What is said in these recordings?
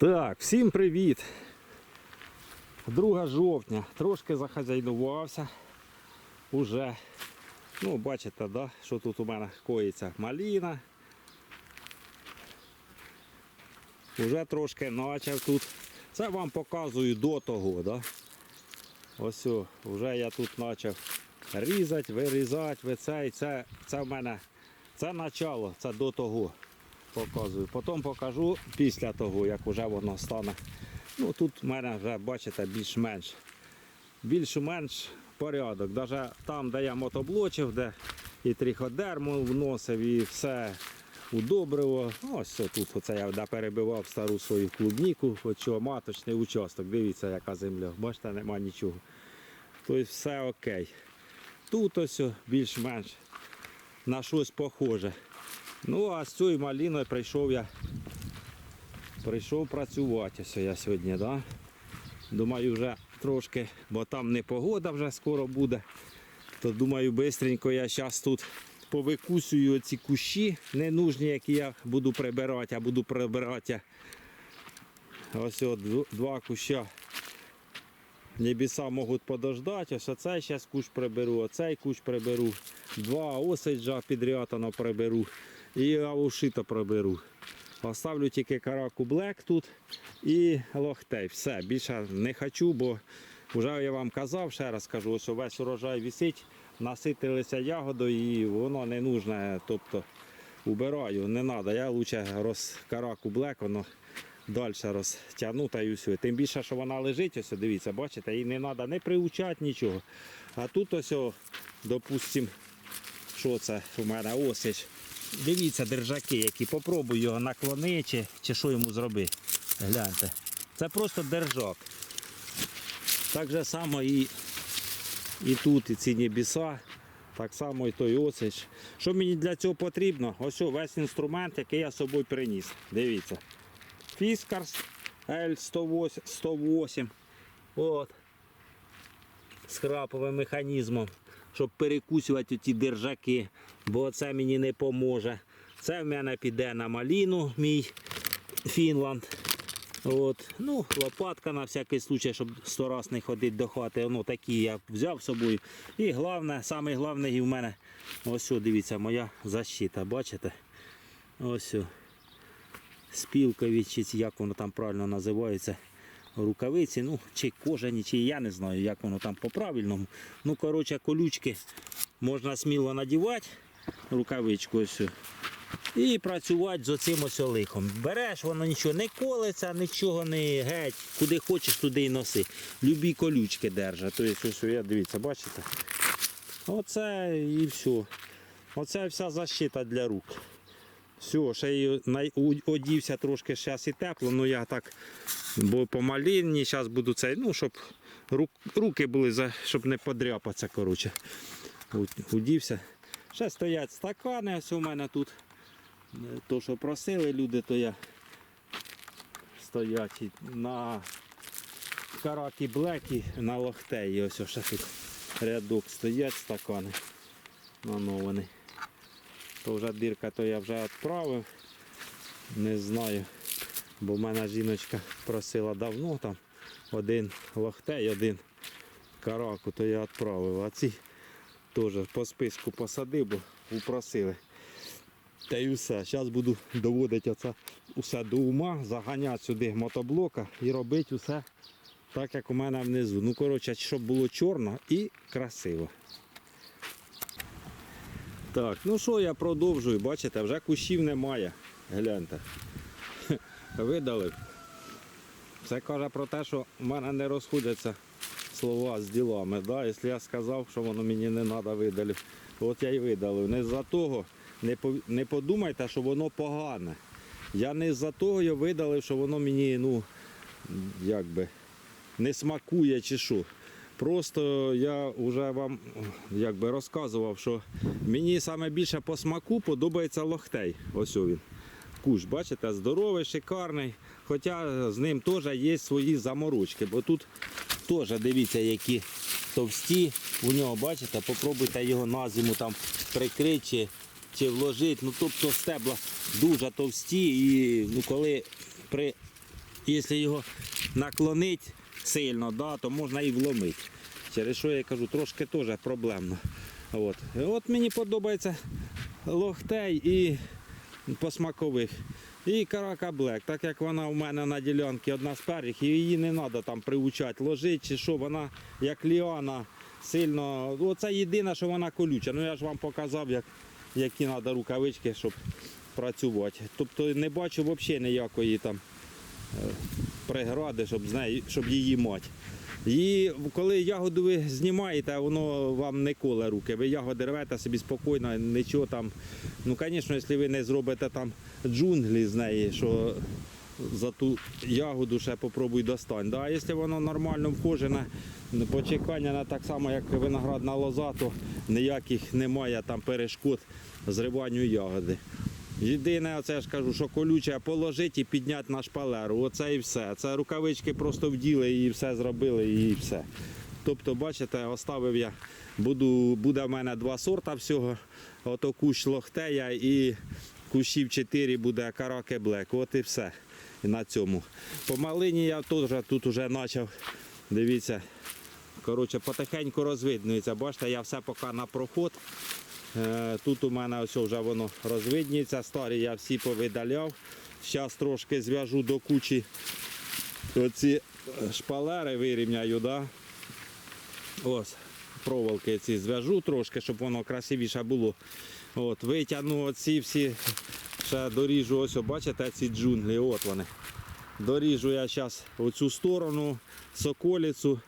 Так, всім привіт. 2 жовтня. Трошки захазяйнувався. Уже. Ну, бачите, да, що тут у мене коїться маліна. Уже трошки почав тут. Це вам показую до того, да? Ось, вже я тут почав різати, вирізати, вицей. Це, це в мене це начало, це до того показую. Потім покажу після того, як вже воно стане. Ну тут в мене вже, бачите, більш-менш. Більш-менш порядок. Навіть там, де я мотоблочив, де і триходерму вносив, і все удобриво. Ось тут оце я де перебивав стару свою клубніку, от маточний участок. Дивіться, яка земля. Бачите, нема нічого. Тобто все окей. Тут ось більш-менш на щось похоже. Ну, а з цією маліною прийшов я. Прийшов працювати я сьогодні, да? Думаю, вже трошки, бо там не погода вже скоро буде. То думаю, швидко я зараз тут повикусую ці кущі ненужні, які я буду прибирати, а буду прибирати. Ось от два куща. Небеса можуть подождати, ось оцей зараз кущ приберу, оцей кущ приберу, два осиджа підрятано приберу і аушито приберу. Оставлю тільки караку блек тут і лохтей. Все, більше не хочу, бо вже я вам казав, ще раз кажу, що весь урожай висить, наситилися ягодою і воно не нужне. Тобто убираю, не треба. Я краще роз караку блек, воно далі розтягну та все. Тим більше, що вона лежить, ось дивіться, бачите, їй не треба не приучати нічого. А тут ось, о, допустим, що це у мене осич. Дивіться, держаки, які попробую його наклонити, чи, чи що йому зробити. Гляньте. Це просто держак. Так же само і, і тут, і ці небеса. Так само і той осич. Що мені для цього потрібно? Ось весь інструмент, який я з собою приніс. Дивіться. Фіскарс L108. 108. От. З храповим механізмом, щоб перекусувати ті держаки, бо це мені не поможе. Це в мене піде на маліну, мій Фінланд. От. Ну, лопатка на всякий случай, щоб сто раз не ходити до хати. Ну, такі я взяв з собою. І головне, саме головне і в мене, ось, дивіться, моя защита, бачите? Ось. о спілкові, чи як воно там правильно називається, рукавиці, ну, чи кожані, чи я не знаю, як воно там по-правильному. Ну, коротше, колючки можна сміло надівати, рукавичку ось. І працювати з оцим ось лихом. Береш, воно нічого не колеться, нічого не геть. Куди хочеш, туди й носи. Любі колючки держать. Тобто, ось, я дивіться, бачите? Оце і все. Оце вся защита для рук. Все, ще й одівся трошки зараз і тепло, ну я так, бо по малині зараз буду цей, ну, щоб руки були, щоб не подряпатися, коротше. Удівся. Ще стоять стакани, ось у мене тут. Е, То, що просили люди, то я стоять на каракі блекі, на лохтеї. Ось ще тут рядок стоять стакани нановані. То вже дирка, то я вже відправив. Не знаю. Бо в мене жіночка просила давно там один лохтей, один караку, то я відправив. А ці теж по списку посадив, бо упросили. Та й все. Зараз буду доводити оце усе до ума, заганяти сюди мотоблока і робити усе так, як у мене внизу. Ну, коротше, щоб було чорно і красиво. Так, ну що я продовжую, бачите, вже кущів немає. Гляньте. Видалив. Це каже про те, що в мене не розходяться слова з ділами. Да? Якщо я сказав, що воно мені не треба видалив, от я й видалив. Не з-за того, не, по- не подумайте, що воно погане. Я не з-за того його видалив, що воно мені, ну, якби, не смакує чи що. Просто я вже вам якби розказував, що мені саме більше по смаку подобається лохтей. Ось він. Кущ, бачите, здоровий, шикарний. Хоча з ним теж є свої заморочки, бо тут теж дивіться, які товсті. У нього, бачите, попробуйте його на зиму там прикрити чи, чи вложити. Ну, тобто стебла дуже товсті і ну, коли при якщо його наклонити сильно, да, то можна і вломити. Через що я кажу, трошки теж проблемно. От. От мені подобається лохтей і по смакових. І карака Блек, так як вона у мене на ділянці одна з перших, і її не треба там приучати, ложити чи що, вона як ліана сильно. Оце єдине, що вона колюча. Ну я ж вам показав, як, які треба рукавички, щоб працювати. Тобто не бачу взагалі ніякої там е, прегради, щоб, з щоб її мати. І коли ягоду ви знімаєте, воно вам не коле руки. Ви ягоди рвете собі спокійно, нічого там. Ну, звісно, якщо ви не зробите там джунглі з неї, що за ту ягоду ще попробуй достань. Да, а якщо воно нормально вхожене, почекання так само, як виноградна лоза, то ніяких немає там перешкод зриванню ягоди. Єдине, оце я ж кажу, що колюче положити і підняти на шпалеру. Оце і все. Це рукавички просто вділи і все зробили, і все. Тобто, бачите, оставив я, буду, буде в мене два сорта всього. Ото кущ лохтея і кущів 4 буде караке блек. От і все. І на цьому. По малині я теж тут вже почав. Дивіться. Коротше, потихеньку розвиднюється. Бачите, я все поки на проход. Е, Тут у мене ось вже воно розвиднюється. Старі я всі повидаляв. Зараз трошки зв'яжу до кучі оці шпалери вирівняю. Да? Ось, проволоки ці зв'яжу трошки, щоб воно красивіше було. От, витягну оці всі, ще доріжу, ось, бачите, ці джунглі, от вони. Доріжу я зараз оцю сторону, соколицю.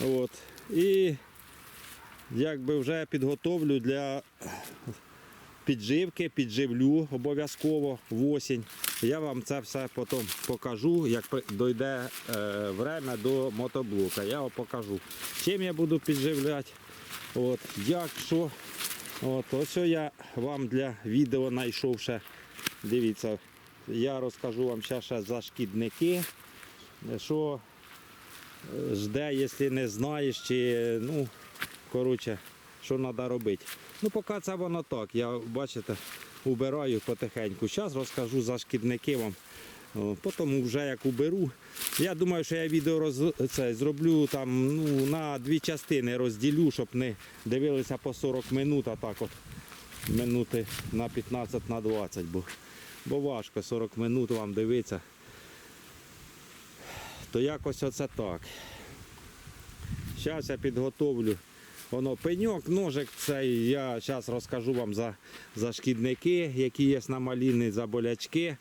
От, і якби вже підготовлю для підживки, підживлю обов'язково в осінь. Я вам це все потім покажу, як дойде е, время до мотоблока. Я вам покажу, чим я буду підживляти, от, як, що. От, ось я вам для відео знайшов ще. Дивіться, я розкажу вам ще, ще за шкідники, що е, жде, якщо не знаєш, чи ну, коротше, що треба робити. Ну, поки це воно так. Я бачите, убираю потихеньку. Зараз розкажу за шкідники вам. Потім вже як уберу. Я думаю, що я відео роз... це, зроблю там ну, на дві частини розділю, щоб не дивилися по 40 минут, а так от минути на 15 на 20, бо, бо важко 40 минут вам дивитися. То якось оце так. Зараз я підготовлю. Воно пеньок, ножик цей. Я зараз розкажу вам за, за шкідники, які є на маліни, за болячки.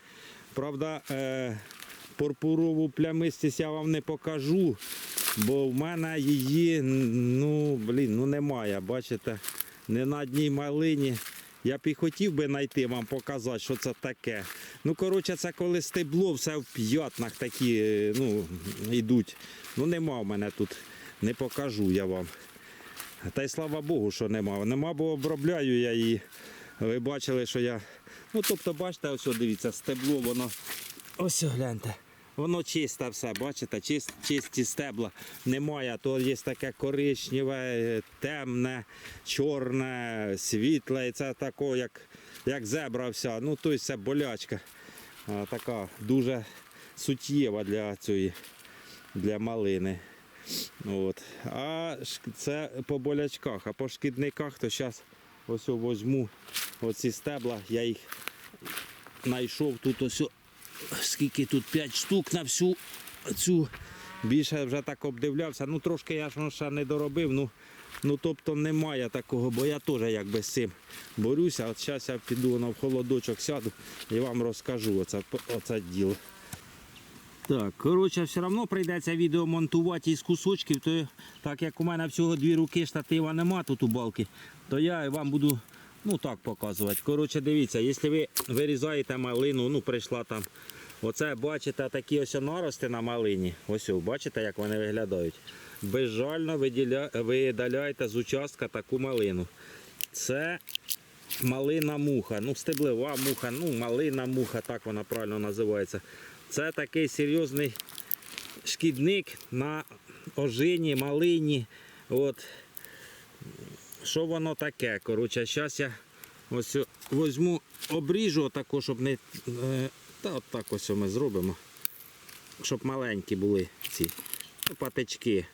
Правда, е, пурпурову плямистість я вам не покажу, бо в мене її ну, блін, ну немає. Бачите, не на одній малині. Я б і хотів би знайти вам показати, що це таке. Ну, коротше, це коли стебло, все в п'ятнах такі е, ну, йдуть. Ну, нема в мене тут, не покажу я вам. Та й слава Богу, що нема. Нема, бо обробляю я її. Ви бачили, що я. Ну, тобто, бачите, ось, дивіться, стебло, воно. Ось гляньте. Воно чисте все, бачите, чист, чисті стебла немає. То є таке коричневе, темне, чорне, світле. І це тако, як, як зебра вся. Ну, тобто це болячка. Така дуже суттєва для цієї, для малини. От. А це по болячках, а по шкідниках, то зараз ось возьму оці стебла, я їх знайшов тут ось, скільки тут 5 штук на всю цю. Більше вже так обдивлявся. Ну трошки я ж ну, ще не доробив. Ну, ну тобто немає такого, бо я теж якби з цим борюся. От зараз я піду на холодочок сяду і вам розкажу оце, оце діло. Так, коротше, все одно прийдеться відео монтувати із кусочків, то так як у мене всього дві руки штатива нема тут у балки, то я вам буду ну так показувати. Коротше, дивіться, якщо ви вирізаєте малину, ну прийшла там. Оце бачите такі ось нарости на малині. Ось, бачите, як вони виглядають. Безжально виділя... видаляйте з участка таку малину. Це малина муха, ну стеблева муха, ну малина муха, так вона правильно називається. Це такий серйозний шкідник на ожині, малині. От. Що воно таке? Коротше, зараз я ось візьму, обріжу отако, щоб не. е, Та от так ось ми зробимо. щоб маленькі були ці патички.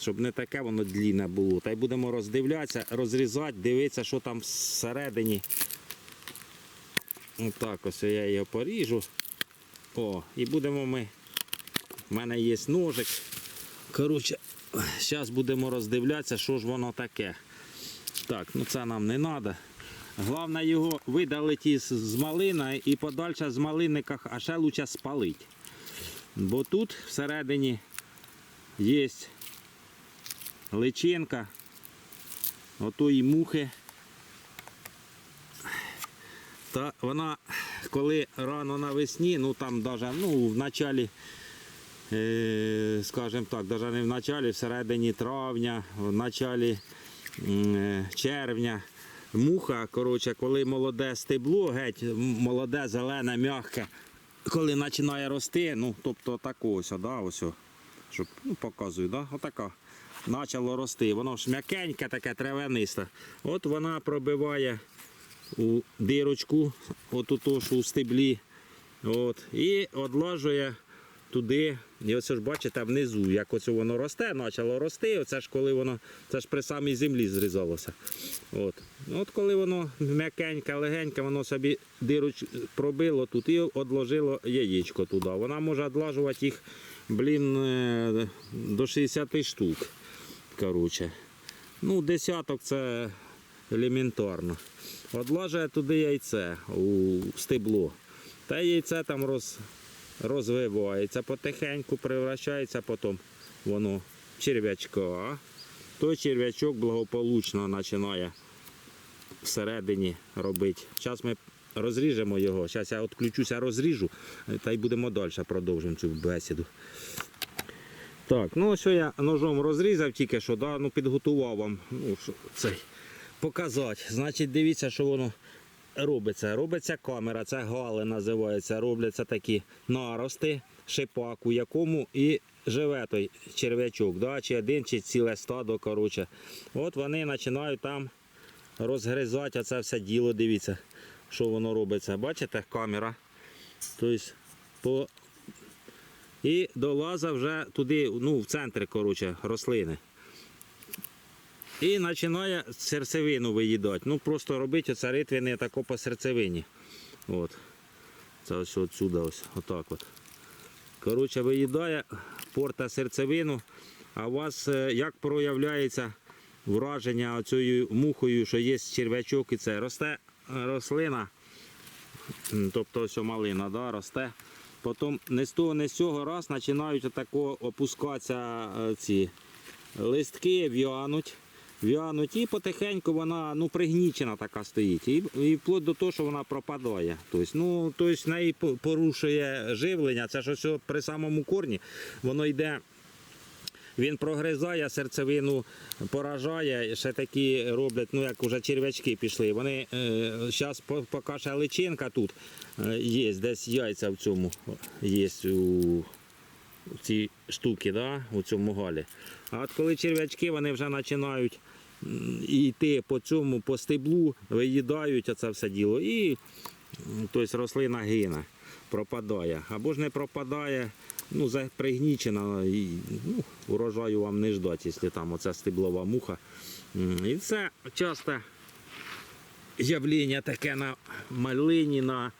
Щоб не таке воно длінне було. Та й будемо роздивлятися, розрізати, дивитися, що там всередині. Отак ось я його поріжу. О, і будемо ми. У мене є ножик. Коротше, зараз будемо роздивлятися, що ж воно таке. Так, ну це нам не треба. Головне його видалити із з малина і подальше з малинниках, а ще краще спалити. Бо тут всередині є личинка отої мухи. Та вона, коли рано навесні, ну там даже, ну, в началі, е, скажімо так, даже не в началі, всередині травня, в началі е, червня. Муха, коротше, коли молоде стебло, геть, молоде, зелене, м'яке, коли починає рости, ну, тобто так ось, да, ось, щоб, ну, показую, да, отака. Почало рости, воно ж м'якеньке, таке травянисте. От вона пробиває у дирочку, от у ту, що у стеблі. От, і одлажує туди. І ось ж бачите внизу, як оце воно росте, почало рости. Оце ж коли воно, це ж при самій землі зрізалося. От. От коли воно м'якеньке, легеньке, воно собі дироч пробило тут і одложило яєчко туди. Вона може одлажувати їх, блін, е, до 60 штук. Коротше. Ну, десяток це елементарно. Одлажує туди яйце у стебло. Та яйце там роз, розвивається потихеньку, превращається потім воно черв'ячка. Той черв'ячок благополучно починає всередині робити. Зараз ми розріжемо його. Зараз я відключуся, розріжу, та й будемо далі продовжимо цю бесіду. Так, ну ось я ножом розрізав тільки що, да, ну, підготував вам ну, цей, показати. Значить, дивіться, що воно робиться. Робиться камера, це гали називається. Робляться такі нарости, шипак, у якому і живе той черв'ячок, да, чи один, чи ціле стадо. Коротше. От вони починають там розгризати оце все діло. Дивіться, що воно робиться. Бачите, камера. Тобто по і долаза вже туди, ну, в центр коротше, рослини. І починає серцевину виїдати. Ну просто робити оце ритвини тако по серцевині. От. Це ось отсюди, ось, отак от. Коротше, виїдає, порта серцевину. А у вас е, як проявляється враження цією мухою, що є черв'ячок і це росте е, рослина, тобто ось малина, да, росте. Потім не з того, не з цього раз починають отако опускатися е, ці листки, в'януть. В'януть і потихеньку вона ну, пригнічена така стоїть. І, і вплоть до того, що вона пропадає. Тобто, ну, тобто неї порушує живлення. Це ж ось при самому корні воно йде. Він прогризає серцевину, поражає, ще такі роблять, ну як вже черв'ячки пішли. Вони зараз поки ще личинка тут е, є, десь яйця в цьому є у, у цій штуці, да, у цьому галі. А от коли черв'ячки вони вже починають йти по цьому, по стеблу, виїдають оце все діло. І тобто рослина гине, пропадає. Або ж не пропадає, ну, пригнічена, і, ну, урожаю вам не ждать, якщо там оця стеблова муха. І це часто явлення таке на малині, на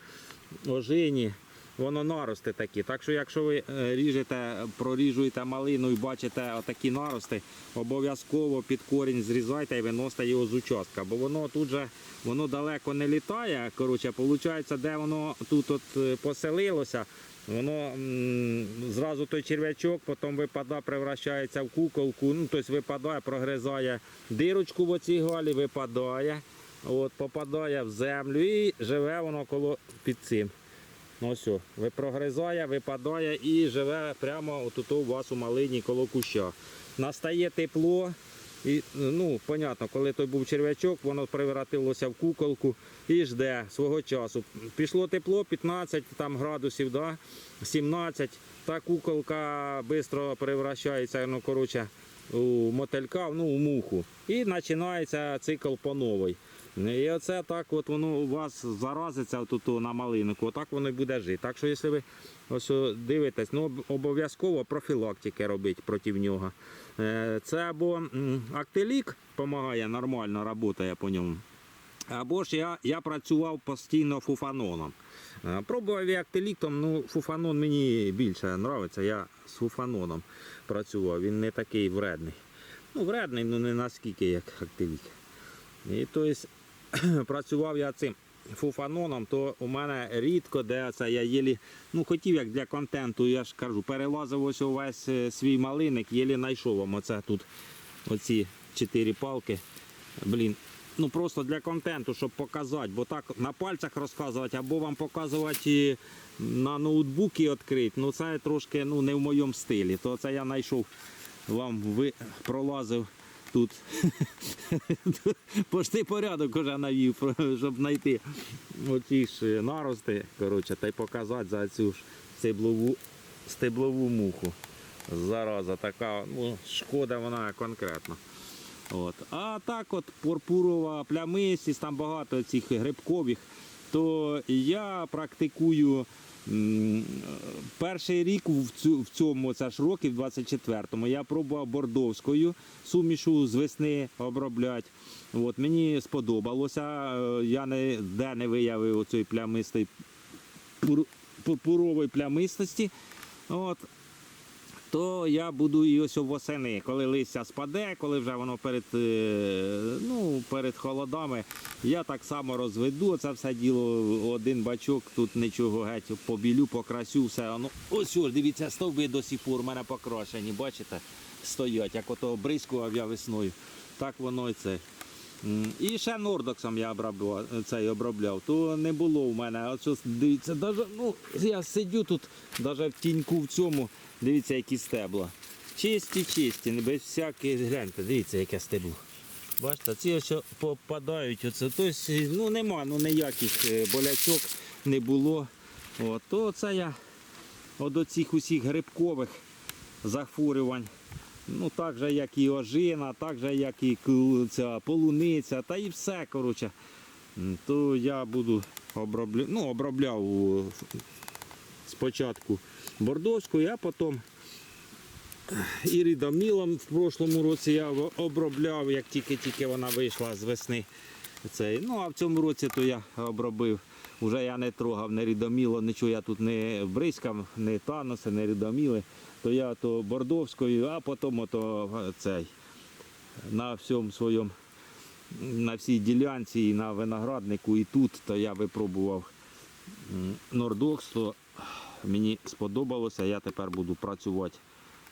ожині. Воно нарости такі. Так що, якщо ви е, ріжете, проріжуєте малину і бачите отакі нарости, обов'язково під корінь зрізайте і виносите його з участка. Бо воно тут же воно далеко не літає. Коротше, виходить, де воно тут от е, поселилося, воно зразу той черв'ячок, потім випадає, превращається в куколку, ну, тобто випадає, прогризає дирочку в оцій галі, випадає, от, попадає в землю і живе воно коло під цим. Ну ось, ви прогризає, випадає і живе прямо отут у вас у малині коло куща. Настає тепло. І, ну, понятно, коли той був черв'ячок, воно превратилося в куколку і жде свого часу. Пішло тепло, 15 там, градусів, да? 17. Та куколка швидко превращається ну, коротше, у мотилька, ну, у муху. І починається цикл по новій. І оце так от воно у вас заразиться тут на малинку, отак воно і буде жити. Так що, якщо ви ось дивитесь, ну обов'язково профілактики робити проти нього. Е, Це або актилік допомагає нормально, працює по ньому. Або ж я, я працював постійно фуфаноном. Е, Пробував і актиліктом, ну фуфанон мені більше подобається. Я з фуфаноном працював, він не такий вредний. Ну, вредний, ну не наскільки, як актилік. І то працював я цим фуфаноном, то у мене рідко, де це я єлі, ну хотів як для контенту, я ж кажу, перелазив ось увесь е, свій малиник, єлі знайшов вам оце тут оці чотири палки. Блін, ну просто для контенту, щоб показати, бо так на пальцях розказувати, або вам показувати е, на ноутбуці відкрити, ну це трошки ну, не в моєму стилі. То це я знайшов, вам ви, пролазив тут. Пошти порядок уже навів, щоб знайти оці ж нарости, коротше, та й показати за цю ж стеблову, стеблову муху. Зараза така, ну, шкода вона конкретно. От. А так от пурпурова плямистість, там багато цих грибкових, то я практикую перший рік в, цьому, це ж роки, в 24-му, я пробував бордовською сумішу з весни обробляти. От, мені сподобалося, е, я не, де не виявив оцей плямистий пур- пурпурової плямистості. От, то я буду і ось восени, коли листя спаде, коли вже воно перед, е, ну, перед холодами, я так само розведу це все діло, один бачок, тут нічого геть, побілю, покрасю, все. Воно, ось ось, дивіться, стовби до сих пор у мене покрашені, бачите, стоять, як ото бризкував я весною. Так воно і це. І ще нордоксом я обробляв, цей обробляв, то не було у мене. От щось, дивіться, даже, ну, я сидю тут, навіть в тіньку в цьому, дивіться, які стебла. Чисті, чисті, без всяких, гляньте, дивіться, яке стебло. Бачите, ці ось попадають. Оце. Тобто, ну нема ну, ніяких е, болячок не було. От, то це я от оцих усіх грибкових захворювань. Ну, так же, як і ожина, так же, як і ця полуниця, та і все, коротше. То я буду обробляв, ну, обробляв спочатку бордовською, а потім іридомілом в прошлому році я обробляв, як тільки-тільки вона вийшла з весни. Цей. Ну, а в цьому році то я обробив. Уже я не трогав не рідоміло, нічого я тут не бризкав, не таноси, не рідоміли. То я то бордовською, а потім ото е, цей на всьому своєму, на всій ділянці і на винограднику, і тут, то я випробував нордокс, мені сподобалося. Я тепер буду працювати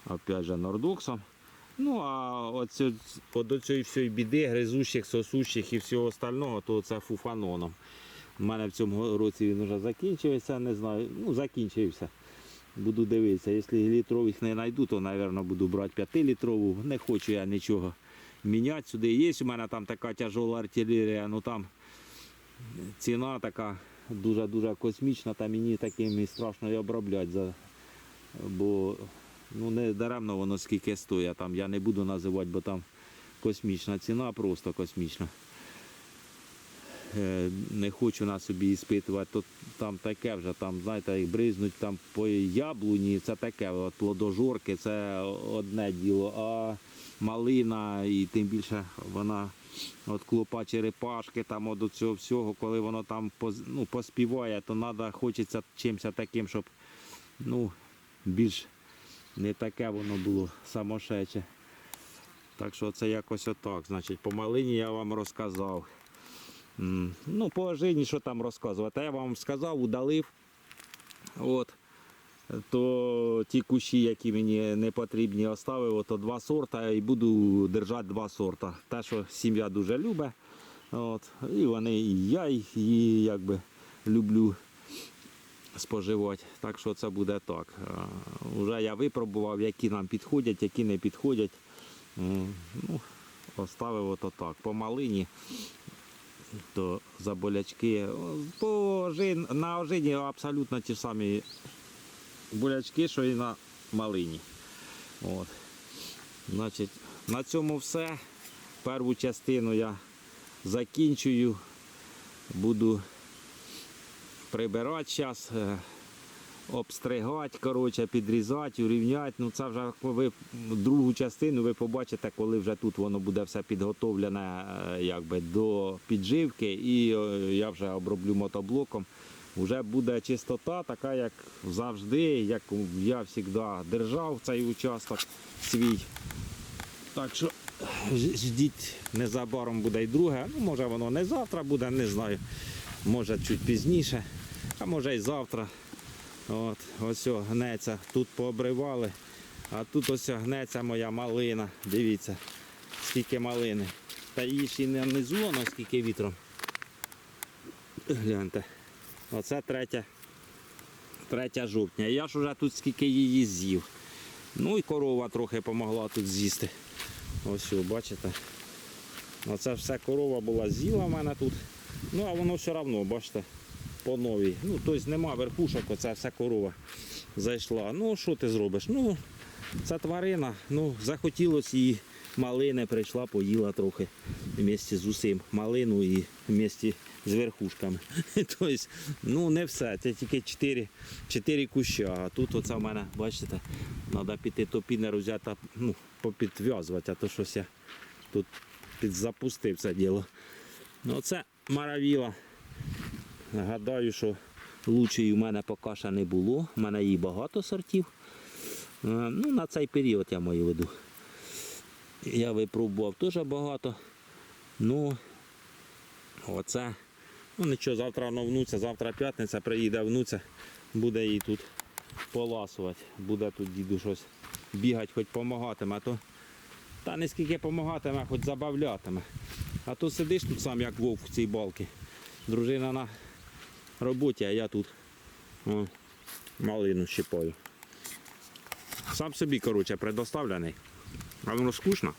опять же нордоксом. Ну а оце, от до цієї всієї біди, гризущих, сосущих і всього остального, то це фуфаноном. У мене в цьому році він вже закінчився, не знаю, ну закінчився. Буду дивитися. Якщо літрових не знайду, то, мабуть, буду брати 5-літрову. Не хочу я нічого міняти сюди. Є у мене там така тяжола артилерія, ну там ціна така дуже-дуже космічна, та мені таким і страшно і обробляти. Бо ну, не даремно воно скільки стоїть. Там я не буду називати, бо там космічна ціна, просто космічна. Е, Не хочу на собі іспитувати, то там таке вже, там, знаєте, як бризнуть там по яблуні, це таке, от плодожорки, це одне діло, а малина і тим більше вона от клопа черепашки, там от цього всього, коли воно там ну, поспіває, то треба, хочеться чимось таким, щоб ну, більш не таке воно було самошече. Так що це якось отак. Значить, по малині я вам розказав. Ну, по ожині, що там розказувати. Я вам сказав, удалив. От. То ті кущі, які мені не потрібні, оставив, то два сорта і буду держати два сорта. Те, що сім'я дуже любить. От. І вони, і я їх і якби люблю споживати. Так що це буде так. А, Вже я випробував, які нам підходять, які не підходять. Ну, оставив ото так. По малині то за болячки. По ожин, на ожині абсолютно ті самі болячки, що і на малині. От. Значить, на цьому все. Першу частину я закінчую. Буду прибирати зараз, обстригати, коротше, підрізати, урівняти. Ну це вже ви другу частину ви побачите, коли вже тут воно буде все підготовлене е, якби, до підживки. І е, я вже оброблю мотоблоком. Вже буде чистота, така як завжди, як я завжди держав цей участок свій. Так що ждіть, незабаром буде і друге. Ну, може воно не завтра буде, не знаю. Може чуть пізніше, а може і завтра. От, ось о, гнеться. Тут пообривали, а тут ось гнеться моя малина. Дивіться, скільки малини. Та її ще й не низуло, скільки вітром. Гляньте. Оце третя, третя жовтня. Я ж уже тут скільки її з'їв. Ну і корова трохи допомогла тут з'їсти. Ось, бачите. Оце все корова була з'їла в мене тут. Ну, а воно все одно, бачите, по новій. Ну, тобто нема верхушок, оце все корова зайшла. Ну, що ти зробиш? Ну, це тварина, ну, захотілося їй малини, прийшла, поїла трохи вместе з усім. Малину і вместе з верхушками. Тобто, ну не все, це тільки 4, 4 куща. А тут оце в мене, бачите, треба піти топінер взяти, ну, попідв'язувати, а то щось я тут підзапустив це діло. Ну, це маравіла. Гадаю, що лучшої у мене поки що не було. У мене її багато сортів. Е, Ну, на цей період я маю в виду. Я випробував теж багато. Ну, оце. Ну нічого, завтра воно внуться, завтра п'ятниця, приїде внуця, буде їй тут поласувати. Буде тут діду щось бігати, хоч допомагатиме, то. Та не скільки допомагатиме, хоч забавлятиме. А то сидиш тут сам як вовк в цій балці. Дружина на роботі, а я тут о, малину щипаю. Сам собі, коротше, предоставлений. А воно скучно.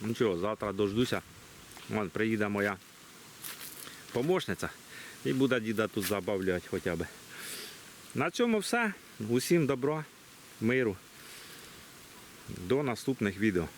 Нічого, завтра дождуся. Вон приїде моя помощниця і буде діда тут забавляти хоча б. На цьому все. Усім добра, миру. До наступних відео.